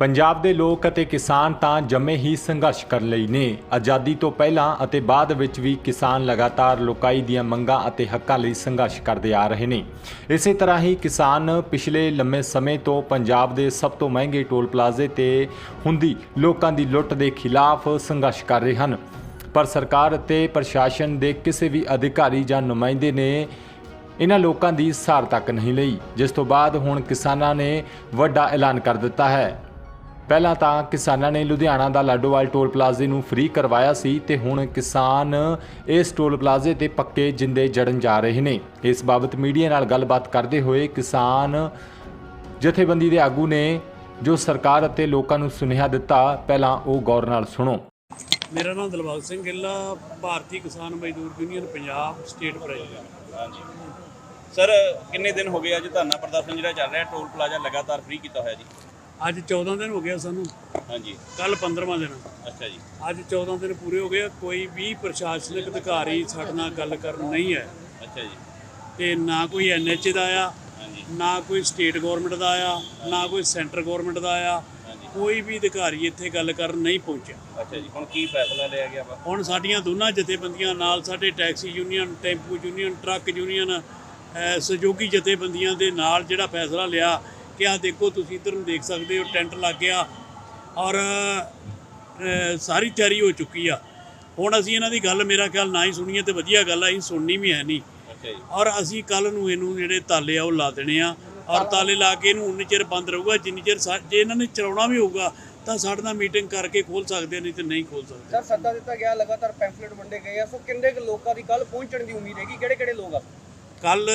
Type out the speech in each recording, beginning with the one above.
ਪੰਜਾਬ ਦੇ ਲੋਕ ਅਤੇ ਕਿਸਾਨ ਤਾਂ ਜੰਮੇ ਹੀ ਸੰਘਰਸ਼ ਕਰਨ ਲਈ ਨੇ। ਆਜ਼ਾਦੀ ਤੋਂ ਪਹਿਲਾਂ ਅਤੇ ਬਾਅਦ ਵਿੱਚ ਵੀ ਕਿਸਾਨ ਲਗਾਤਾਰ ਲੋਕਾਈ ਦੀਆਂ ਮੰਗਾਂ ਅਤੇ ਹੱਕਾਂ ਲਈ ਸੰਘਰਸ਼ ਕਰਦੇ ਆ ਰਹੇ ਨੇ। ਇਸੇ ਤਰ੍ਹਾਂ ਹੀ ਕਿਸਾਨ ਪਿਛਲੇ ਲੰਮੇ ਸਮੇਂ ਤੋਂ ਪੰਜਾਬ ਦੇ ਸਭ ਤੋਂ ਮਹਿੰਗੇ ਟੋਲ ਪਲਾਜ਼ੇ ਤੇ ਹੁੰਦੀ ਲੋਕਾਂ ਦੀ ਲੁੱਟ ਦੇ ਖਿਲਾਫ ਸੰਘਰਸ਼ ਕਰ ਰਹੇ ਹਨ। ਪਰ ਸਰਕਾਰ ਅਤੇ ਪ੍ਰਸ਼ਾਸਨ ਦੇ ਕਿਸੇ ਵੀ ਅਧਿਕਾਰੀ ਜਾਂ ਨੁਮਾਇੰਦੇ ਨੇ ਇਹਨਾਂ ਲੋਕਾਂ ਦੀ ਸਾਰ ਤੱਕ ਨਹੀਂ ਲਈ। ਜਿਸ ਤੋਂ ਬਾਅਦ ਹੁਣ ਕਿਸਾਨਾਂ ਨੇ ਵੱਡਾ ਐਲਾਨ ਕਰ ਦਿੱਤਾ ਹੈ। ਪਹਿਲਾਂ ਤਾਂ ਕਿਸਾਨਾਂ ਨੇ ਲੁਧਿਆਣਾ ਦਾ ਲਾਡੋਵਾਲ ਟੋਲ ਪਲਾਜ਼ੇ ਨੂੰ ਫ੍ਰੀ ਕਰਵਾਇਆ ਸੀ ਤੇ ਹੁਣ ਕਿਸਾਨ ਇਸ ਟੋਲ ਪਲਾਜ਼ੇ ਤੇ ਪੱਕੇ ਜਿੰਦੇ ਜੜਨ ਜਾ ਰਹੇ ਨੇ। ਇਸ ਬਾਬਤ ਮੀਡੀਆ ਨਾਲ ਗੱਲਬਾਤ ਕਰਦੇ ਹੋਏ ਕਿਸਾਨ ਜਥੇਬੰਦੀ ਦੇ ਆਗੂ ਨੇ ਜੋ ਸਰਕਾਰ ਅਤੇ ਲੋਕਾਂ ਨੂੰ ਸੁਨੇਹਾ ਦਿੱਤਾ ਪਹਿਲਾਂ ਉਹ ਗੌਰ ਨਾਲ ਸੁਣੋ। ਮੇਰਾ ਨਾਮ ਦਿਲਬਾਗ ਸਿੰਘ ਗਿੱਲਾ Bharti Kisan Mazdoor union Punjab state president ਹਾਂਜੀ। ਸਰ ਕਿੰਨੇ ਦਿਨ ਹੋ ਗਏ ਅੱਜ ਧਰਨਾ ਪ੍ਰਦਰਸ਼ਨ ਜਿਹੜਾ ਚੱਲ ਰਿਹਾ? ਟੋਲ ਪਲਾਜ਼ਾ ਲਗਾਤਾਰ ਫ੍ਰੀ ਕੀਤਾ ਹੋਇਆ ਜੀ। ਅੱਜ 14 ਦਿਨ ਹੋ ਗਿਆ ਸਾਨੂੰ। ਹਾਂਜੀ। ਕੱਲ 15ਵਾਂ ਦਿਨ। ਅੱਛਾ ਜੀ। ਅੱਜ 14 ਦਿਨ ਪੂਰੇ ਹੋ ਗਏ। ਕੋਈ ਵੀ ਪ੍ਰਸ਼ਾਸਨਿਕ ਅਧਿਕਾਰੀ ਸਾਡੇ ਨਾਲ ਗੱਲ ਕਰਨ ਨਹੀਂ ਹੈ ਅੱਛਾ ਜੀ। ਤੇ ਨਾ ਕੋਈ ਐਨਐਚ ਦਾ ਆ ਹਾਂਜੀ। ਨਾ ਕੋਈ ਸਟੇਟ ਗਵਰਨਮੈਂਟ ਦਾ ਆ ਨਾ ਕੋਈ ਸੈਂਟਰ ਗਵਰਨਮੈਂਟ ਦਾ ਆ ਹਾਂਜੀ। ਕੋਈ ਵੀ ਅਧਿਕਾਰੀ ਇੱਥੇ ਗੱਲ ਕਰਨ ਨਹੀਂ ਪਹੁੰਚਿਆ। ਅੱਛਾ ਜੀ। ਹੁਣ ਕੀ ਫੈਸਲਾ ਲਿਆ ਗਿਆ ਵਾ? ਹੁਣ ਸਾਡੀਆਂ ਦੋਨਾਂ ਜਥੇਬੰਦੀਆਂ ਨਾਲ ਸਾਡੇ taxi union tempo union truck union ਸਹਿਯੋਗੀ ਜਥੇਬੰਦੀਆਂ ਦੇ ਨਾਲ ਜਿਹੜਾ ਫੈਸਲਾ ਲਿਆ ਕਿ ਆ ਦੇਖੋ ਤੁਸੀਂ ਇੱਧਰ ਨੂੰ ਦੇਖ ਸਕਦੇ ਹੋ ਟੈਂਟ ਲੱਗ ਗਿਆ ਔਰ ਸਾਰੀ ਤਿਆਰੀ ਹੋ ਚੁੱਕੀ ਆ। ਹੁਣ ਅਸੀਂ ਇਹਨਾਂ ਦੀ ਗੱਲ ਮੇਰਾ ਖਿਆਲ ਨਾ ਹੀ ਸੁਣੀਏ ਤੇ ਵਧੀਆ ਗੱਲ ਆ ਅਸੀਂ ਸੁਣਨੀ ਵੀ ਹੈ ਨਹੀਂ। ਔਰ ਅਸੀਂ ਕੱਲ ਨੂੰ ਇਹਨੂੰ ਜਿਹੜੇ ਤਾਲੇ ਆ ਉਹ ਲਾ ਦੇਣੇ ਆ। ਔਰ ਤਾਲੇ ਲਾ ਕੇ ਇਹਨੂੰ ਉਨੀ ਚਿਰ ਬੰਦ ਰਹੂਗਾ ਜਿੰਨੀ ਚਿਰ ਸਾ- ਜੇ ਇਹਨਾਂ ਨੇ ਚਲਾਉਣਾ ਵੀ ਹੋਊਗਾ ਤਾਂ ਸਾਡੇ ਨਾਲ ਮੀਟਿੰਗ ਕਰਕੇ ਖੋਲ ਸਕਦੇ ਆ, ਨਹੀਂ ਤੇ ਨਹੀਂ ਖੋਲ ਸਕਦੇ। ਸਰ ਸੱਦਾ ਦਿੱਤਾ ਗਿਆ ਲਗਾਤਾਰ ਪੈਂਫਲੇਟ ਵੰਡੇ ਗਏ ਆ ਸੋ ਕਿੰਨੇ ਕੁ ਲੋਕਾਂ ਦੀ ਕੱਲ ਪਹੁੰਚਣ ਦੀ ਉਮੀਦ ਹੈਗੀ? ਕਿਹੜੇ ਕਿਹੜੇ ਲੋਕ ਆ? ਕੱਲ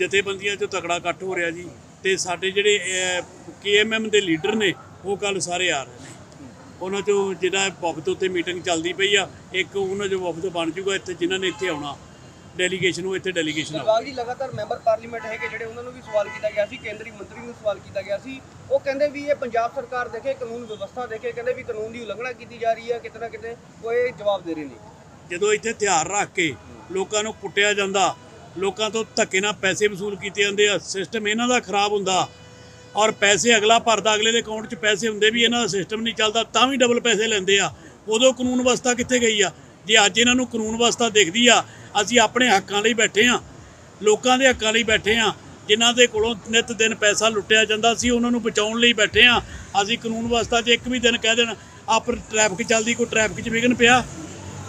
ਜਥੇਬੰਦੀਆਂ 'ਚ ਤਕੜਾ ਇਕੱਠ ਹੋ ਰਿਹਾ ਜੀ। ਤੇ ਸਾਡੇ ਜਿਹੜੇ ਕੇਐਮਐਮ ਦੇ ਲੀਡਰ ਨੇ ਉਹ ਕੱਲ ਸਾਰੇ ਆ ਰਹੇ ਨੇ। ਉਹਨਾਂ 'ਚੋਂ ਜਿਹੜਾ ਵਫਦ ਉੱਤੇ ਮੀਟਿੰਗ ਚੱਲਦੀ ਪਈ ਆ ਇੱਕ ਉਹਨਾਂ 'ਚੋਂ ਵਫਦ ਬਣ ਜੂਗਾ ਇੱਥੇ ਜਿਨ੍ਹਾਂ ਨੇ ਇੱਥੇ ਆਉਣਾ। ਡੈਲੀਗੇਸ਼ਨ ਉਹ ਇੱਥੇ ਡੈਲੀਗੇਸ਼ਨ ਆਉ ਦਿਲਬਾਗ ਜੀ ਲਗਾਤਾਰ ਮੈਂਬਰ ਪਾਰਲੀਮੈਂਟ ਹੈਗੇ ਜਿਹੜੇ ਉਹਨਾਂ ਨੂੰ ਵੀ ਸਵਾਲ ਕੀਤਾ ਗਿਆ ਸੀ ਕੇਂਦਰੀ ਮੰਤਰੀ ਨੂੰ ਸਵਾਲ ਕੀਤਾ ਗਿਆ ਸੀ। ਉਹ ਕਹਿੰਦੇ ਵੀ ਇਹ ਪੰਜਾਬ ਸਰਕਾਰ ਦੇਖੇ ਕਾਨੂੰਨ ਵਿਵਸਥਾ ਦੇਖੇ ਕਹਿੰਦੇ ਵੀ ਕਾਨੂੰਨ ਦੀ ਉਲੰਘਣਾ ਕੀਤੀ ਜਾ ਰਹੀ ਹੈ ਕਿਤੇ ਨਾ ਕਿਤੇ ਕੋਈ ਜਵਾਬ ਦੇ ਰਹੇ ਨੇ। ਜਦੋਂ ਇੱਥੇ ਹਥਿਆਰ ਰੱਖ ਕੇ ਲੋਕਾਂ ਨੂੰ ਕੁੱਟਿਆ ਜਾਂਦਾ ਲੋਕਾਂ ਤੋਂ ਧੱਕੇ ਨਾਲ ਪੈਸੇ ਵਸੂਲ ਕੀਤੇ ਜਾਂਦੇ ਆ ਸਿਸਟਮ ਇਹਨਾਂ ਦਾ ਖਰਾਬ ਹੁੰਦਾ। ਔਰ ਪੈਸੇ ਅਗਲਾ ਭਰਦਾ ਅਗਲੇ ਦੇ ਅਕਾਊਂਟ 'ਚ ਪੈਸੇ ਹੁੰਦੇ ਵੀ ਇਹਨਾਂ ਦਾ ਸਿਸਟਮ ਨਹੀਂ ਚੱਲਦਾ, ਤਾਂ ਵੀ ਡਬਲ ਪੈਸੇ ਲੈਂਦੇ ਆ। ਉਦੋਂ ਕਾਨੂੰਨ ਵਿਵਸਥਾ ਕਿੱਥੇ ਗਈ ਆ? ਜੇ ਅੱਜ ਇਹਨਾਂ ਨੂੰ ਕਾਨੂੰਨ ਵਿਵਸਥਾ ਦਿਖਦੀ ਆ, ਅਸੀਂ ਆਪਣੇ ਹੱਕਾਂ ਲਈ ਬੈਠੇ ਆ, ਲੋਕਾਂ ਦੇ ਹੱਕਾਂ ਲਈ ਬੈਠੇ ਆ, ਜਿਨ੍ਹਾਂ ਦੇ ਕੋਲੋਂ ਨਿਤ ਦਿਨ ਪੈਸਾ ਲੁੱਟਿਆ ਜਾਂਦਾ ਸੀ, ਉਹਨਾਂ ਨੂੰ ਬਚਾਉਣ ਲਈ ਬੈਠੇ ਆ, ਅਸੀਂ ਕਾਨੂੰਨ ਵਿਵਸਥਾ 'ਚ ਇੱਕ ਵੀ ਦਿਨ ਕਹਿ ਦੇਣ, ਆਪ ਟ੍ਰੈਫਿਕ ਚੱਲਦੀ, ਕੋਈ ਟ੍ਰੈਫਿਕ 'ਚ ਵਿਘਨ ਪਿਆ।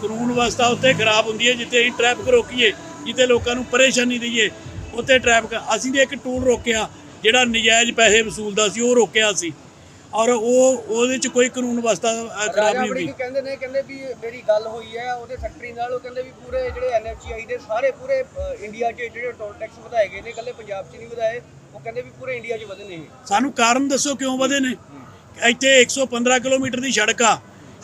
ਕਾਨੂੰਨ ਵਿਵਸਥਾ ਉੱਤੇ ਖਰਾਬ ਹੁੰਦੀ ਹੈ, ਜਿੱਥੇ ਅਸੀਂ ਟ੍ਰੈਫਿਕ ਰੋਕੀਏ ਜਿੱਥੇ ਲੋਕਾਂ ਨੂੰ ਪਰੇਸ਼ਾਨੀ ਦਈਏ ਉੱਥੇ ਟ੍ਰੈਫਿਕ ਅਸੀਂ ਤੇ ਇੱਕ ਟੂਲ ਰੋਕਿਆ ਜਿਹੜਾ ਨਜਾਇਜ਼ ਪੈਸੇ ਵਸੂਲਦਾ ਸੀ ਉਹ ਰੋਕਿਆ ਸੀ। ਔਰ ਉਹ ਉਹਦੇ 'ਚ ਕੋਈ ਕਾਨੂੰਨ ਅ, ਖਰਾਬ ਨਹੀਂ ਹੁੰਦੀ। ਕੀ ਕਹਿੰਦੇ ਨੇ ਕਹਿੰਦੇ ਵੀ ਮੇਰੀ ਗੱਲ ਹੋਈ ਹੈ ਉਹਦੇ ਨਾਲ ਉਹ ਕਹਿੰਦੇ ਵੀ ਪੂਰੇ ਜਿਹੜੇ ਐਨਐਫਸੀਆਈ ਦੇ ਸਾਰੇ ਪੂਰੇ ਅ, ਇੰਡੀਆ 'ਚ ਜਿਹੜੇ ਟੋਲ ਟੈਕਸ ਵਧਾਏ ਗਏ ਨੇ ਇਕੱਲੇ ਪੰਜਾਬ 'ਚ ਨਹੀਂ ਵਧਾਏ ਉਹ ਕਹਿੰਦੇ ਵੀ ਪੂਰੇ ਇੰਡੀਆ 'ਚ ਵਧੇ ਨੇ ਸਾਨੂੰ ਕਾਰਨ ਦੱਸੋ ਕਿਉਂ ਵਧੇ ਨੇ? ਇੱਥੇ 115 ਕਿਲੋਮੀਟਰ ਦੀ ਸੜਕ ਆ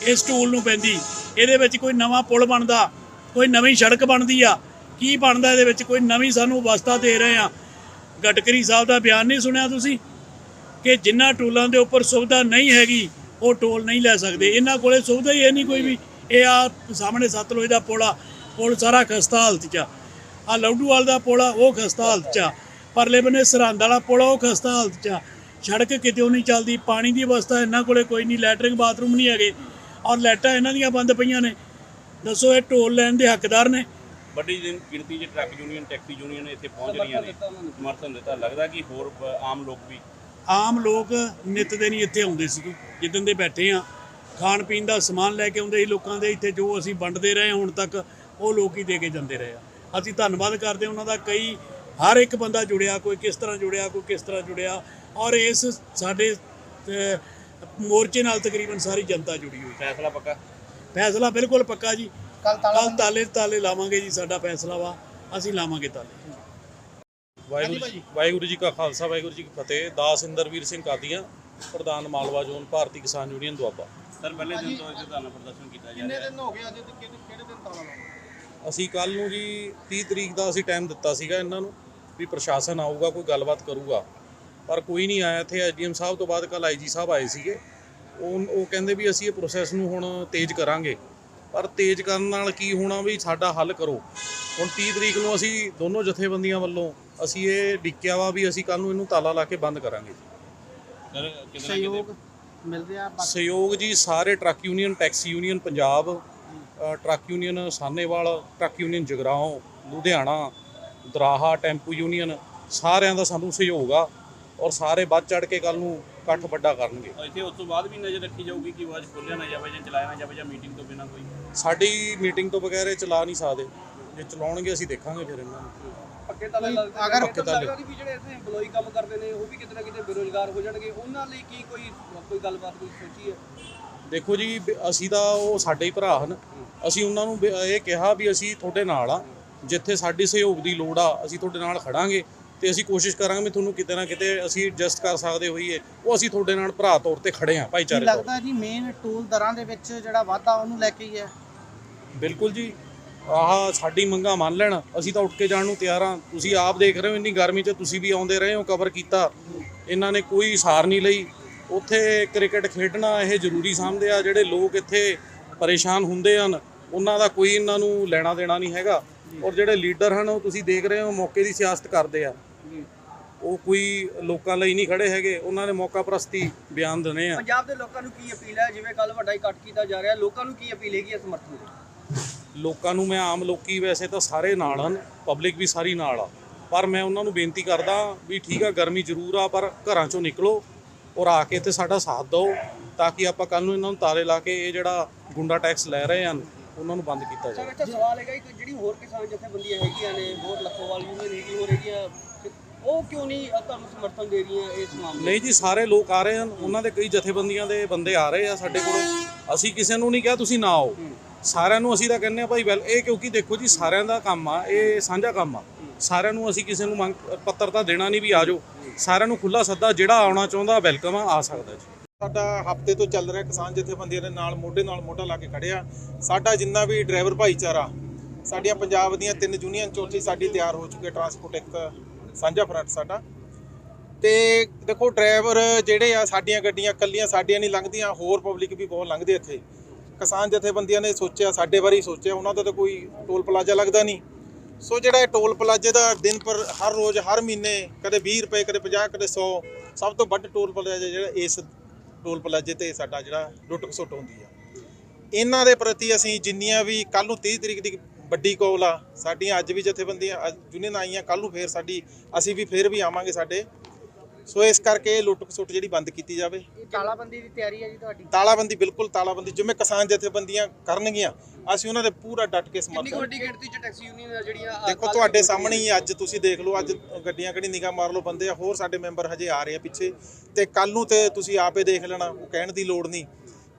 ਇਸ ਟੂਲ ਨੂੰ ਪੈਂਦੀ। ਇਹਦੇ ਵਿੱਚ ਕੋਈ ਨਵਾਂ ਪੁਲ ਬਣਦਾ ਕੋਈ ਨਵੀਂ ਸੜਕ ਬਣਦੀ ਆ ਕੀ ਬਣਦਾ ਇਹਦੇ ਵਿੱਚ? ਕੋਈ ਨਵੀਂ ਸਾਨੂੰ ਅਵਸਥਾ ਦੇ ਰਹੇ ਆ। ਗਡਕਰੀ ਸਾਹਿਬ ਦਾ ਬਿਆਨ ਨਹੀਂ ਸੁਣਿਆ ਤੁਸੀਂ? ਕਿ ਜਿਨ੍ਹਾਂ ਟੋਲਾਂ ਦੇ ਉੱਪਰ ਸੁਵਿਧਾ ਨਹੀਂ ਹੈਗੀ, ਉਹ ਟੋਲ ਨਹੀਂ ਲੈ ਸਕਦੇ। ਇਹਨਾਂ ਕੋਲੇ ਸੁਵਿਧਾ ਹੀ ਹੈ ਨਹੀਂ ਕੋਈ ਵੀ। ਇਹ ਆ ਸਾਹਮਣੇ ਸਤਲੁਜ ਦਾ ਪੁਲ। ਆ ਪੁਲ ਸਾਰਾ ਖਸਤਾ ਹਾਲਤ 'ਚ ਆ। ਆਹ ਲੌਡੂਵਾਲ ਦਾ ਪੁਲ ਆ ਉਹ ਖਸਤਾ ਹਾਲਤ 'ਚ ਆ। ਪਰਲੇ ਬੰਨੇ ਸਰਹੰਦ ਵਾਲਾ ਪੁਲ ਆ ਉਹ ਖਸਤਾ ਹਾਲਤ 'ਚ ਆ। ਸੜਕ ਕਿਤੇ ਨਹੀਂ ਚੱਲਦੀ? ਪਾਣੀ ਦੀ ਅਵਸਥਾ ਇਹਨਾਂ ਕੋਲੇ ਕੋਈ ਨਹੀਂ। ਲੈਟਰਿੰਗ ਬਾਥਰੂਮ ਨਹੀਂ ਹੈਗੇ। ਔਰ ਲਾਈਟਾਂ ਇਹਨਾਂ ਦੀਆਂ ਬੰਦ ਪਈਆਂ ਨੇ। ਦੱਸੋ ਇਹ ਟੋਲ ਲੈਣ ਦੇ ਹੱਕਦਾਰ ਨੇ? ਵੱਡੀ ਗਿਣ- ਗਿਣਤੀ 'ਚ ਟਰੱਕ ਯੂਨੀਅਨ ਟੈਕਸੀ ਯੂਨੀਅਨ ਇੱਥੇ ਪਹੁੰਚ ਰਹੀਆਂ ਨੇ। ਸਮਰਥਨ ਦਿੱਤਾ। ਲੱਗਦਾ ਕਿ ਹੋਰ ਆਮ ਲੋਕ ਵੀ ਆਮ ਲੋਕ ਨਿੱਤ ਦੇ ਨਹੀਂ ਇੱਥੇ ਆਉਂਦੇ ਸੀ। ਜਿੱਦਣ ਦੇ ਬੈਠੇ ਆ ਖਾਣ ਪੀਣ ਦਾ ਸਮਾਨ ਲੈ ਕੇ ਆਉਂਦੇ ਸੀ ਲੋਕਾਂ ਦੇ। ਇੱਥੇ ਜੋ ਅਸੀਂ ਵੰਡਦੇ ਰਹੇ ਹੁਣ ਤੱਕ ਉਹ ਲੋਕ ਹੀ ਦੇ ਕੇ ਜਾਂਦੇ ਰਹੇ ਆ। ਅਸੀਂ ਧੰਨਵਾਦ ਕਰਦੇ ਹਾਂ ਉਹਨਾਂ ਦਾ। ਕਈ ਹਰ ਇੱਕ ਬੰਦਾ ਜੁੜਿਆ ਕੋਈ ਕਿਸ ਤਰ੍ਹਾਂ ਜੁੜਿਆ ਕੋਈ ਕਿਸ ਤਰ੍ਹਾਂ ਜੁੜਿਆ। ਔਰ ਇਸ ਸਾਡੇ ਮੋਰਚੇ ਨਾਲ ਤਕਰੀਬਨ ਸਾਰੀ ਜਨਤਾ ਜੁੜੀ ਹੋਈ। ਫੈਸਲਾ ਪੱਕਾ? ਫੈਸਲਾ ਬਿਲਕੁਲ ਪੱਕਾ ਜੀ। ਕੱਲ ਕੱਲ ਤਾਲੇ ਤਾਲੇ ਲਾਵਾਂਗੇ ਜੀ ਸਾਡਾ ਫੈਸਲਾ ਵਾ ਅਸੀਂ ਲਾਵਾਂਗੇ ਤਾਲੇ। ਵਾਹਿਗੁਰੂ ਜੀ ਵਾਹਿਗੁਰੂ ਜੀ ਕਾ ਖਾਲਸਾ ਵਾਹਿਗੁਰੂ ਜੀ ਕੀ ਫਤਿਹ। ਦਾਸ ਇੰਦਰਵੀਰ ਸਿੰਘ ਕਾਦੀਆਂ ਪ੍ਰਧਾਨ ਮਾਲਵਾ ਜ਼ੋਨ ਭਾਰਤੀ ਕਿਸਾਨ ਯੂਨੀਅਨ ਦੁਆਬਾ। ਸਰ ਪਹਿਲੇ ਦਿਨ ਤੋਂ ਇੱਥੇ ਧਰਨਾ ਪ੍ਰਦਰਸ਼ਨ ਕੀਤਾ ਜਾ ਰਿਹਾ। ਹੋ ਗਏ ਅੱਜ ਤੇ ਕਿਹੜੇ ਕਿਹੜੇ ਦਿਨ ਤਾਲਾ ਲਾਉਣਾ? ਅਸੀਂ ਕੱਲ ਨੂੰ ਜੀ 30 ਤਰੀਕ ਦਾ ਅਸੀਂ ਟਾਈਮ ਦਿੱਤਾ ਸੀਗਾ ਇਹਨਾਂ ਨੂੰ ਵੀ ਪ੍ਰਸ਼ਾਸਨ ਆਊਗਾ ਕੋਈ ਗੱਲਬਾਤ ਕਰੂਗਾ। ਪਰ ਕੋਈ ਨਹੀਂ ਆਇਆ ਇੱਥੇ ਐਸਡੀਐਮ ਸਾਹਿਬ ਤੋਂ ਬਾਅਦ ਕੱਲ ਆਈਜੀ ਸਾਹਿਬ ਆਏ ਸੀਗੇ। ਉਹ ਉਹ ਕਹਿੰਦੇ ਵੀ ਅਸੀਂ ਇਹ ਪ੍ਰੋਸੈਸ ਨੂੰ ਹੁਣ ਤੇਜ਼ ਕਰਾਂਗੇ। ਪਰ ਤੇਜ਼ ਕਰਨ ਨਾਲ ਕੀ ਹੋਣਾ ਵੀ ਸਾਡਾ ਹੱਲ ਕਰੋ। ਹੁਣ 30 ਤਰੀਕ ਨੂੰ ਅਸੀਂ ਦੋਨੋਂ ਜਥੇਬੰਦੀਆਂ ਵੱਲੋਂ ਅਸੀਂ ਇਹ ਡਿੱਕਿਆ ਵਾ ਵੀ ਅਸੀਂ ਕੱਲ ਨੂੰ ਇਹਨੂੰ ਤਾਲਾ ਲਾ ਕੇ ਬੰਦ ਕਰਾਂਗੇ। ਮਿਲ ਰਿਹਾ ਬਾਕੀ? ਸਹਿਯੋਗ ਜੀ ਸਾਰੇ truck union taxi union Punjab truck union Sahnewal truck union Jagraon Ludhiana Doraha tempo union ਸਾਰਿਆਂ ਦਾ ਸਾਨੂੰ ਸਹਿਯੋਗ ਆ ਔਰ ਸਾਰੇ ਵੱਧ ਚੜ ਕੇ ਕੱਲ ਨੂੰ ਇਕੱਠ ਵੱਡਾ ਕਰਨਗੇ। ਇੱਥੇ ਉਸ ਤੋਂ ਬਾਅਦ ਵੀ ਨਜ਼ਰ ਰੱਖੀ ਜਾਊਗੀ ਕਿ ਆਵਾਜ਼ ਖੋਲਿਆ ਨਾ ਜਾਵੇ ਜਾਂ ਚਲਾਇਆ ਨਾ ਜਾਵੇ ਜਾਂ ਮੀਟਿੰਗ ਤੋਂ ਬਿਨਾਂ ਕੋਈ? ਸਾਡੀ ਮੀਟਿੰਗ ਤੋਂ ਬਗੈਰ ਇਹ ਚਲਾ ਨਹੀਂ ਸਕਦੇ। ਜੇ ਚਲਾਉਣਗੇ ਅਸੀਂ ਦੇਖਾਂਗੇ ਫਿਰ ਇਹਨਾਂ ਨੂੰ। ਪੱਕੇ ਤਾਲੇ ਲੱਗ ਅਗਰ- ਪੱਕੇ ਤਾਲੇ। ਲੱਗਦਾ ਵੀ ਜਿਹੜੇ ਇੱਥੇ EMPLOYE ਕੰਮ ਕਰਦੇ ਨੇ ਉਹ ਵੀ ਕਿਤੇ ਨਾ ਕਿਤੇ ਬੇਰੋਜ਼ਗਾਰ ਹੋ ਜਾਣਗੇ। ਉਹਨਾਂ ਲਈ ਕੀ ਕੋਈ ਕੋਈ ਗੱਲਬਾਤ ਕੋਈ ਸੋਚੀ ਹੈ? ਦੇਖੋ ਜੀ ਅਸੀਂ ਤਾਂ ਉਹ ਸਾਡੇ ਹੀ ਭਰਾ ਹਨ। ਅਸੀਂ ਉਹਨਾਂ ਨੂੰ ਇਹ ਕਿਹਾ ਵੀ ਅਸੀਂ ਤੁਹਾਡੇ ਨਾਲ ਆ। ਜਿੱਥੇ ਸਾਡੀ ਸਹਿਯੋਗ ਦੀ ਲੋੜ ਆ ਅਸੀਂ ਤੁਹਾਡੇ ਨਾਲ ਖੜਾਂਗੇ ਤੇ ਅਸੀਂ ਕੋਸ਼ਿਸ਼ ਕਰਾਂਗੇ ਵੀ ਤੁਹਾਨੂੰ ਕਿਤੇ ਨਾ ਕਿਤੇ ਅਸੀਂ ਐਡਜਸਟ ਕਰ ਸਕਦੇ ਹੋਈਏ। ਉਹ ਅਸੀਂ ਤੁਹਾਡੇ ਨਾਲ ਭਰਾ ਤੌਰ ਤੇ ਖੜੇ ਆ ਭਾਈਚਾਰੇ ਲੱਗਦਾ ਜੀ ਮੇਨ ਟੂਲ ਦਰਾਂ ਦੇ ਵਿੱਚ ਜਿਹੜਾ ਵਾਧਾ ਉਹਨੂੰ ਲੈ ਕੇ ਹੀ ਹੈ? ਤੇ। ਬਿਲਕੁਲ ਜੀ। ਆਹ ਸਾਡੀ ਮੰਗਾ ਮੰਨ ਲੈਣ। ਅਸੀਂ ਤਾਂ ਉੱਠ ਕੇ ਜਾਣ ਨੂੰ ਤਿਆਰ ਆ ਤੁਸੀਂ ਆਪ ਦੇਖ ਰਹੇ ਹੋ ਇੰਨੀ ਗਰਮੀ 'ਚ। ਤੁਸੀਂ ਵੀ ਆਉਂਦੇ ਰਹੇ ਹੋ ਕਵਰ ਕੀਤਾ। ਇਹਨਾਂ ਨੇ ਕੋਈ ਸਾਰ ਨਹੀਂ ਲਈ। ਉੱਥੇ ਕ੍ਰਿਕਟ ਖੇਡਣਾ ਇਹ ਜ਼ਰੂਰੀ ਸਮਝਦੇ ਆ। ਜਿਹੜੇ ਲੋਕ ਇੱਥੇ ਪਰੇਸ਼ਾਨ ਹੁੰਦੇ ਹਨ, ਉਹਨਾਂ ਦਾ ਕੋਈ ਇਹਨਾਂ ਨੂੰ ਲੈਣਾ ਦੇਣਾ ਨਹੀਂ ਹੈਗਾ। ਔਰ ਜਿਹੜੇ ਲੀਡਰ ਹਨ, ਉਹ ਤੁਸੀਂ ਦੇਖ ਰਹੇ ਹੋ, ਮੌਕੇ ਦੀ ਸਿਆਸਤ ਕਰਦੇ ਆ। ਉਹ ਕੋਈ ਲੋਕਾਂ ਲਈ ਨਹੀਂ ਖੜੇ ਹੈਗੇ। ਉਹਨਾਂ ਨੇ ਮੌਕਾ ਪ੍ਰਸਤੀ ਬਿਆਨ ਦਨੇ ਆ। ਪੰਜਾਬ ਦੇ ਲੋਕਾਂ ਨੂੰ ਕੀ ਅਪੀਲ ਹੈ? ਜਿਵੇਂ ਕੱਲ ਵੱਡਾ ਇਕੱਠ ਕੀਤਾ ਜਾ ਰਿਹਾ। ਲੋਕਾਂ ਨੂੰ ਕੀ ਅਪੀਲ ਹੈਗੀ ਹੈ ਸਮਰਥਨ ਦੀ? ਲੋਕਾਂ ਨੂੰ ਮੈਂ ਆਮ ਲੋਕੀ ਵੈਸੇ ਤਾਂ ਸਾਰੇ ਨਾਲ ਹਨ ਪਬਲਿਕ ਵੀ ਸਾਰੀ ਨਾਲ ਆ। ਪਰ ਮੈਂ ਉਹਨਾਂ ਨੂੰ ਬੇਨਤੀ ਕਰਦਾ ਵੀ ਠੀਕ ਆ, ਗਰਮੀ ਜ਼ਰੂਰ ਆ, ਪਰ ਘਰਾਂ ਚੋਂ ਨਿਕਲੋ ਔਰ ਆ ਕੇ ਇੱਥੇ ਸਾਡਾ ਸਾਥ ਦਿਓ ਤਾਂ ਕਿ ਆਪਾਂ ਕੱਲ ਨੂੰ ਇਹਨਾਂ ਨੂੰ ਤਾਲੇ ਲਾ ਕੇ ਇਹ ਜਿਹੜਾ ਗੁੰਡਾ ਟੈਕਸ ਲੈ ਰਹੇ ਹਨ, ਉਹਨਾਂ ਨੂੰ ਬੰਦ ਕੀਤਾ ਸਰ ਜਾਵੇ ਸਵਾਲ ਹੈਗਾ ਕਿ ਜਿਹੜੀ ਹੋਰ ਕਿਸਾਨ ਜਥੇਬੰਦੀਆਂ ਹੈਗੀਆਂ ਨੇ ਹੋਰ ਲੱਖੋਵਾਲ ਯੂਨੀਅਨ ਹੈਗੀ, ਹੋਰ ਹੈਗੀਆਂ ਉਹ ਕਿਉਂ ਨਹੀਂ ਤੁਹਾਨੂੰ ਸਮਰਥਨ ਦੇ ਰਹੀਆਂ ਇਸ ਮਾਮਲੇ ਨਹੀਂ ਜੀ ਸਾਰੇ ਲੋਕ ਆ ਰਹੇ ਹਨ। ਉਹਨਾਂ ਦੇ ਕਈ ਜਥੇਬੰਦੀਆਂ ਦੇ ਬੰਦੇ ਆ ਰਹੇ ਆ ਸਾਡੇ ਕੋਲ। ਅਸੀਂ ਕਿਸੇ ਨੂੰ ਨਹੀਂ ਕਿਹਾ ਤੁਸੀਂ ਨਾ ਆਓ। ਸਾਰਿਆਂ ਨੂੰ ਅਸੀਂ ਤਾਂ ਕਹਿੰਦੇ ਆ ਭਾਈ ਵੈਲ ਇਹ ਕਿਉਂਕਿ ਦੇਖੋ ਜੀ ਸਾਰਿਆਂ ਦਾ ਕੰਮ ਆ ਇਹ ਸਾਂਝਾ ਕੰਮ ਆ। ਸਾਰਿਆਂ ਨੂੰ ਅਸੀਂ ਕਿਸੇ ਨੂੰ ਮੰਗ ਪੱਤਰ ਤਾਂ ਦੇਣਾ ਨਹੀਂ ਵੀ ਆ ਜਾਓ। ਸਾਰਿਆਂ ਨੂੰ ਖੁੱਲਾ ਸੱਦਾ ਜਿਹੜਾ ਆਉਣਾ ਚਾਹੁੰਦਾ ਵੈਲਕਮ ਆ ਆ ਸਕਦਾ ਜੀ। ਸਾਡਾ ਹਫ਼ਤੇ ਤੋਂ ਚੱਲ ਰਿਹਾ ਕਿਸਾਨ ਜਥੇਬੰਦੀਆਂ ਦੇ ਨਾਲ ਮੋਢੇ ਨਾਲ ਮੋਢਾ ਲਾ ਕੇ ਖੜਿਆ ਸਾਡਾ ਜਿੰਨਾ ਵੀ ਡਰਾਈਵਰ ਭਾਈਚਾਰਾ ਸਾਡੀਆਂ ਪੰਜਾਬ ਦੀਆਂ ਤਿੰਨ ਯੂਨੀਅਨ ਚੌਥੀ ਸਾਡੀ ਤਿਆਰ ਹੋ ਚੁੱਕੀ ਹੈ। ਟਰਾਂਸਪੋਰਟ ਇੱਕ ਸਾਂਝਾ ਫਰੰਟ ਸਾਡਾ। ਤੇ ਦੇਖੋ, ਡਰਾਈਵਰ ਜਿਹੜੇ ਆ, ਸਾਡੀਆਂ ਗੱਡੀਆਂ ਕੱਲੀਆਂ ਸਾਡੀਆਂ ਨਹੀਂ ਲੰਘਦੀਆਂ, ਹੋਰ ਪਬਲਿਕ ਵੀ ਬਹੁਤ ਲੰਘਦੇ ਇੱਥੇ। ਕਿਸਾਨ ਜਥੇਬੰਦੀਆਂ ਨੇ ਸੋਚਿਆ, ਸਾਡੇ ਬਾਰੇ ਸੋਚਿਆ, ਉਹਨਾਂ ਦਾ ਤਾਂ ਕੋਈ ਟੋਲ ਪਲਾਜ਼ਾ ਲੱਗਦਾ ਨਹੀਂ। ਸੋ ਜਿਹੜਾ ਟੋਲ ਪਲਾਜ਼ੇ ਦਾ ਦਿਨ ਪਰ ਹਰ ਰੋਜ਼, ਹਰ ਮਹੀਨੇ, ਕਦੇ 20 ਰੁਪਏ, ਕਦੇ 50 ਕਦੇ 100 ਸਭ ਤੋਂ ਵੱਧ ਟੋਲ ਪਲਾਜ਼ਾ ਜਿਹੜਾ, ਇਸ ਟੋਲ ਪਲਾਜ਼ੇ ਤੇ ਸਾਡਾ ਜਿਹੜਾ ਲੁੱਟ ਖਸੁੱਟ ਹੁੰਦੀ ਆ। ਇਹਨਾਂ ਦੇ ਪ੍ਰਤੀ ਅਸੀਂ ਜਿੰਨੀਆਂ ਵੀ ਕੱਲ ਨੂੰ 30 ਤਰੀਕ ਦੀ ਵੱਡੀ ਕੋਲ ਆ ਸਾਡੀਆਂ ਅੱਜ ਵੀ ਜਥੇਬੰਦੀਆਂ ਯੂਨੀਅਨ ਆਈਆਂ ਕੱਲ ਨੂੰ ਫੇਰ ਸਾਡੀ ਅਸੀਂ ਵੀ ਫੇਰ ਵੀ ਆਵਾਂਗੇ ਸਾਡੇ। ਸੋ ਇਸ ਕਰਕੇ ਇਹ ਲੁੱਟ ਖਸੁੱਟ ਜਿਹੜੀ ਬੰਦ ਕੀਤੀ ਜਾਵੇ। ਤਾਲਾਬੰਦੀ ਦੀ ਤਿਆਰੀ ਹੈ ਜੀ ਤੁਹਾਡੀ? ਤਾਲਾਬੰਦੀ ਬਿਲਕੁਲ ਤਾਲਾਬੰਦੀ ਜਿਵੇਂ ਕਿਸਾਨ ਜਥੇਬੰਦੀਆਂ ਕਰਨਗੀਆਂ ਅਸੀਂ ਉਹਨਾਂ ਦੇ ਪੂਰਾ ਡਟ ਕੇ ਕਿੰਨੀ ਸਮਰਥਨ ਵੱਡੀ ਗਿਣਤੀ ਚ ਟੈਕਸੀ ਯੂਨੀਅਨ ਜਿਹੜੀਆਂ ਦੇਖੋ ਤੁਹਾਡੇ ਸਾਹਮਣੇ ਹੀ ਅੱਜ ਤੁਸੀਂ ਦੇਖ ਲਓ ਅੱਜ ਗੱਡੀਆਂ ਕਿਹੜੀ ਨਿਗਾਹ ਮਾਰ ਲਓ ਬੰਦੇ ਆ ਹੋਰ ਸਾਡੇ ਮੈਂਬਰ ਹਜੇ ਆ ਰਹੇ ਆ ਪਿੱਛੇ। ਤੇ ਕੱਲ ਨੂੰ ਤੇ ਤੁਸੀਂ ਆਪੇ ਦੇਖ ਲੈਣਾ ਉਹ ਕਹਿਣ ਦੀ ਲੋੜ ਨਹੀਂ।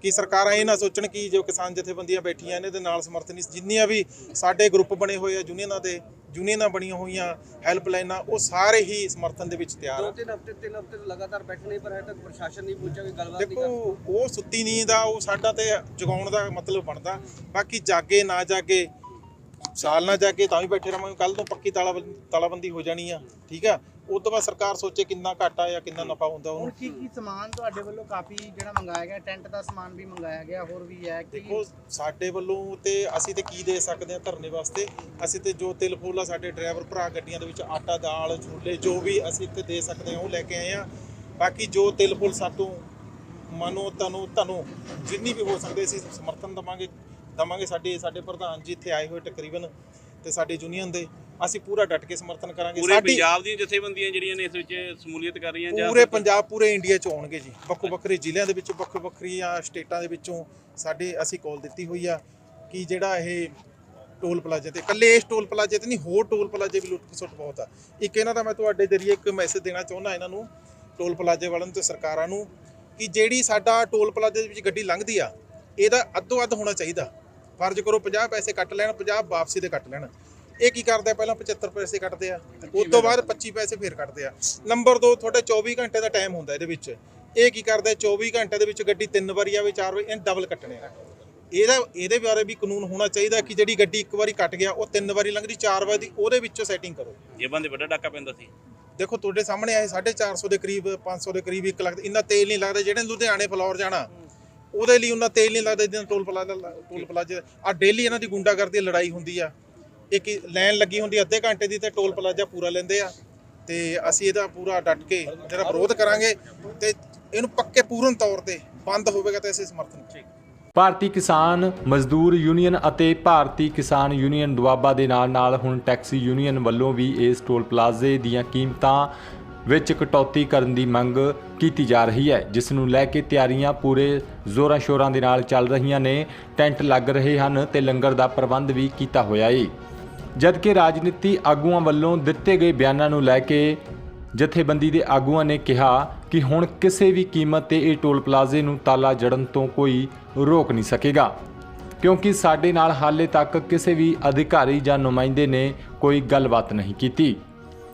ਕਿ ਸਰਕਾਰਾਂ ਇਹ ਨਾ ਸੋਚਣ ਕਿ ਜੋ ਕਿਸਾਨ ਜਥੇਬੰਦੀਆਂ ਬੈਠੀਆਂ ਨੇ ਇਹਦੇ ਨਾਲ ਸਮਰਥਨ ਨਹੀਂ ਜਿੰਨੀਆਂ ਵੀ ਸਾਡੇ ਗਰੁੱਪ ਬਣੇ ਹੋਏ ਆ ਯੂਨੀਅਨਾਂ ਦੇ ਯੂਨੀਅਨਾਂ ਬਣੀਆਂ ਹੋਈਆਂ ਹੈਲਪਲਾਈਨਾਂ ਉਹ ਸਾਰੇ ਹੀ ਸਮਰਥਨ ਦੇ ਵਿੱਚ ਤਿਆਰ ਦੋ ਆ। ਤਿੰਨ ਹਫ਼ਤੇ ਤਿੰਨ ਹਫ਼ਤੇ ਤੋਂ ਲਗਾਤਾਰ ਬੈਠਣੇ ਪਰ ਹਜੇ ਤੱਕ ਪ੍ਰਸ਼ਾਸਨ ਨਹੀਂ ਪਹੁੰਚਿਆ ਕੋਈ ਗੱਲਬਾਤ ਨਹੀਂ ਦੇਖੋ ਉਹ ਸੁੱਤੀ ਨੀਂਦ ਆ ਉਹ ਸਾਡਾ ਤੇ ਜਗਾਉਣ ਦਾ ਮਤਲਬ ਬਣਦਾ। ਬਾਕੀ ਜਾਗੇ ਨਾ ਜਾਗੇ ਸਾਲ ਨਾ ਜਾਗੇ ਤਾਂ ਵੀ ਬੈਠੇ ਰਵਾਂਗੇ ਕੱਲ ਤੋਂ ਪੱਕੀ ਤਾਲਾਬੰਦੀ ਤਾਲਾਬੰਦੀ ਹੋ ਜਾਣੀ ਆ ਠੀਕ ਆ? ਉਸ ਤੋਂ ਬਾਅਦ ਸਰਕਾਰ ਸੋਚੇ ਕਿੰਨਾ ਘਾਟਾ ਜਾਂ ਕਿੰਨਾ ਨਫਾ ਹੁੰਦਾ ਉਹਨੂੰ। ਕੀ ਕੀ ਸਮਾਨ ਤੁਹਾਡੇ ਵੱਲੋਂ ਕਾਫੀ ਜਿਹੜਾ ਮੰਗਾਇਆ ਗਿਆ ਟੈਂਟ ਦਾ ਸਮਾਨ ਵੀ ਮੰਗਾਇਆ ਗਿਆ ਹੋਰ ਵੀ ਹੈ ਕਿ ਦੇਖੋ ਸਾਡੇ ਵੱਲੋਂ ਤੇ ਅਸੀਂ ਤੇ ਕੀ ਦੇ ਸਕਦੇ ਆ ਧਰਨੇ ਵਾਸਤੇ? ਅਸੀਂ ਤੇ ਜੋ ਤਿਲ ਫੁੱਲ ਆ ਸਾਡੇ ਡਰਾਈਵਰ ਭਰਾ ਗੱਡੀਆਂ ਦੇ ਵਿੱਚ ਆਟਾ ਦਾਲ ਛੋਲੇ ਜੋ ਵੀ ਅਸੀਂ ਇੱਥੇ ਦੇ ਸਕਦੇ ਆ ਉਹ ਲੈ ਕੇ ਆਏ ਆ। ਬਾਕੀ ਜੋ ਤਿਲ ਫੁੱਲ ਸਾਤੋਂ ਮਨੋ ਤਨੋ ਤਨੋ ਜਿੰਨੀ ਵੀ ਹੋ ਸਕਦੇ ਅਸੀਂ ਸਮਰਥਨ ਦਵਾਂਗੇ। ਦਵਾਂਗੇ ਸਾਡੇ ਸਾਡੇ ਪ੍ਰਧਾਨ ਜੀ ਇੱਥੇ ਆਏ ਹੋਏ ਤਕਰੀਬਨ ਤੇ ਸਾਡੇ ਯੂਨੀਅਨ ਦੇ ਅਸੀਂ ਪੂਰਾ ਡਟ ਕੇ ਸਮਰਥਨ ਕਰਾਂਗੇ। ਪੂਰੇ ਪੰਜਾਬ ਦੀਆਂ ਜਥੇਬੰਦੀਆਂ ਜਿਹੜੀਆਂ ਨੇ ਇਸ ਵਿੱਚ ਸਮੂਲੀਅਤ ਕਰ ਰਹੀਆਂ ਜਾਂ ਪੂਰੇ ਪੰਜਾਬ ਪੂਰੇ ਇੰਡੀਆ ਚ ਆਉਣਗੇ ਜੀ। ਵੱਖੋ ਵੱਖਰੇ ਜ਼ਿਲ੍ਹਿਆਂ ਦੇ ਵਿੱਚੋਂ ਵੱਖੋ ਵੱਖਰੀਆਂ ਸਟੇਟਾਂ ਦੇ ਵਿੱਚੋਂ ਸਾਡੇ ਅਸੀਂ ਕਾਲ ਦਿੱਤੀ ਹੋਈ ਆ ਕਿ ਜਿਹੜਾ ਇਹ ਟੋਲ ਪਲਾਜ਼ੇ ਤੇ ਇਕੱਲੇ ਇਸ ਟੋਲ ਪਲਾਜ਼ੇ ਤੇ ਨਹੀਂ ਹੋਰ ਟੋਲ ਪਲਾਜ਼ੇ ਵੀ ਲੁੱਟ ਖਸੁੱਟ ਬਹੁਤ ਆ। ਇੱਕ ਇਹਨਾਂ ਦਾ ਮੈਂ ਤੁਹਾਡੇ ਜਰੀਏ ਇੱਕ ਮੈਸੇਜ ਦੇਣਾ ਚਾਹੁੰਦਾ ਇਹਨਾਂ ਨੂੰ ਟੋਲ ਪਲਾਜ਼ੇ ਵਾਲਿਆਂ ਨੂੰ ਤੇ ਸਰਕਾਰਾਂ ਨੂੰ ਕਿ ਜਿਹੜੀ ਸਾਡਾ ਟੋਲ ਪਲਾਜ਼ੇ ਦੇ ਵਿੱਚ ਗੱਡੀ ਲੰਘਦੀ ਆ ਇਹਦਾ ਅੱਧੋ ਅੱਧ ਹੋਣਾ ਚਾਹੀਦਾ। ਫਰਜ਼ ਕਰੋ 50 ਪੈਸੇ ਕੱਟ ਲੈਣ 50 ਵਾਪਸੀ ਦੇ ਕੱਟ ਲੈਣ। ਇਹ ਕੀ ਕਰਦੇ ਆ? ਪਹਿਲਾਂ 75 ਪੈਸੇ ਕੱਟਦੇ ਆ ਉਸ ਤੋਂ ਬਾਅਦ 25 ਪੈਸੇ ਫੇਰ ਕੱਟਦੇ ਆ। ਨੰਬਰ 2 ਤੁਹਾਡੇ 24 ਘੰਟੇ ਦਾ ਟਾਈਮ ਹੁੰਦਾ ਇਹਦੇ ਵਿੱਚ। ਇਹ ਕੀ ਕਰਦੇ ਆ? 24 ਘੰਟੇ ਦੇ ਵਿੱਚ ਗੱਡੀ ਤਿੰਨ ਵਾਰੀ ਆਵੇ ਚਾਰ ਵਾਰੀ ਇਹ ਡਬਲ ਕੱਟਣੇ ਆ। ਇਹਦਾ ਇਹਦੇ ਬਾਰੇ ਵੀ ਕਾਨੂੰਨ ਹੋਣਾ ਚਾਹੀਦਾ ਕਿ ਜਿਹੜੀ ਗੱਡੀ ਇੱਕ ਵਾਰੀ ਕੱਟ ਗਿਆ ਉਹ ਤਿੰਨ ਵਾਰੀ ਲੰਘਦੀ ਚਾਰ ਵਾਰੀ ਦੀ ਉਹਦੇ ਵਿੱਚੋਂ ਸੈਟਿੰਗ ਕਰੋ। ਜੇਬਾਂ ਦੇ ਵੱਡਾ ਡਾਕਾ ਪੈਂਦਾ ਸੀ। ਦੇਖੋ ਤੁਹਾਡੇ ਸਾਹਮਣੇ ਆਏ 450 ਦੇ ਕਰੀਬ 500 ਦੇ ਕਰੀਬ 1 ਲੱਖ ਇੰਨਾ ਤੇਲ ਨਹੀਂ ਲੱਗਦਾ ਜਿਹੜੇ ਲੁਧਿਆਣੇ ਫਲੋਰ ਜਾਣਾ ਉਹਦੇ ਲਈ ਉਹਨਾਂ ਤੇਲ ਨਹੀਂ ਲੱਗਦਾ ਜਿੰਨਾ ਟੋਲ ਪਲਾਜ਼ਾ ਟੋਲ ਪਲਾਜ਼ਾ ਆ ਡੇਲੀ ਇਹਨਾਂ ਦੀ ਗੁੰਡਾਗਰਦੀ ਲੜਾਈ ਹੁੰਦੀ ਆ। ਇੱਕ ਲਾਈਨ ਲੱਗੀ ਹੁੰਦੀ ਅੱਧੇ ਘੰਟੇ ਦੀ ਤੇ ਟੋਲ ਪਲਾਜ਼ਾ ਪੂਰਾ ਲੈਂਦੇ ਆ। ਤੇ ਅਸੀਂ ਇਹਦਾ ਪੂਰਾ ਡਟ ਕੇ ਜਿਹੜਾ ਵਿਰੋਧ ਕਰਾਂਗੇ ਤੇ ਇਹਨੂੰ ਪੱਕੇ ਪੂਰਨ ਤੌਰ ਤੇ ਬੰਦ ਹੋਵੇਗਾ ਤਾਂ ਅਸੀਂ ਸਮਰਥਨ ਕਰਾਂਗੇ। ਭਾਰਤੀ ਕਿਸਾਨ ਮਜ਼ਦੂਰ ਯੂਨੀਅਨ ਅਤੇ ਭਾਰਤੀ ਕਿਸਾਨ ਯੂਨੀਅਨ ਦੁਆਬਾ ਦੇ ਨਾਲ-ਨਾਲ ਹੁਣ ਟੈਕਸੀ ਯੂਨੀਅਨ ਵੱਲੋਂ ਵੀ ਇਸ ਟੋਲ ਪਲਾਜ਼ੇ ਦੀਆਂ ਕੀਮਤਾਂ ਵਿੱਚ ਕਟੌਤੀ ਕਰਨ ਦੀ ਮੰਗ ਕੀਤੀ ਜਾ ਰਹੀ ਹੈ, ਜਿਸ ਨੂੰ ਲੈ ਕੇ ਤਿਆਰੀਆਂ ਪੂਰੇ ਜ਼ੋਰਾਂ ਸ਼ੋਰਾਂ ਦੇ ਨਾਲ ਚੱਲ ਰਹੀਆਂ ਨੇ। ਟੈਂਟ ਲੱਗ ਰਹੇ ਹਨ ਤੇ ਲੰਗਰ ਦਾ ਪ੍ਰਬੰਧ ਵੀ ਕੀਤਾ ਹੋਇਆ ਏ। ਜਦਕਿ ਰਾਜਨੀਤੀ ਆਗੂਆਂ ਵੱਲੋਂ ਦਿੱਤੇ ਗਏ ਬਿਆਨਾਂ ਨੂੰ ਲੈ ਕੇ ਜਥੇਬੰਦੀ ਦੇ ਆਗੂਆਂ ਨੇ ਕਿਹਾ ਕਿ ਹੁਣ ਕਿਸੇ ਵੀ ਕੀਮਤ ਤੇ ਇਹ ਟੋਲ ਪਲਾਜ਼ੇ ਨੂੰ ਤਾਲਾ ਜੜਨ ਤੋਂ ਕੋਈ ਰੋਕ ਨਹੀਂ ਸਕੇਗਾ। ਕਿਉਂਕਿ ਸਾਡੇ ਨਾਲ ਹਾਲੇ ਤੱਕ ਕਿਸੇ ਵੀ ਅਧਿਕਾਰੀ ਜਾਂ ਨੁਮਾਇੰਦੇ ਨੇ ਕੋਈ ਗੱਲਬਾਤ ਨਹੀਂ ਕੀਤੀ।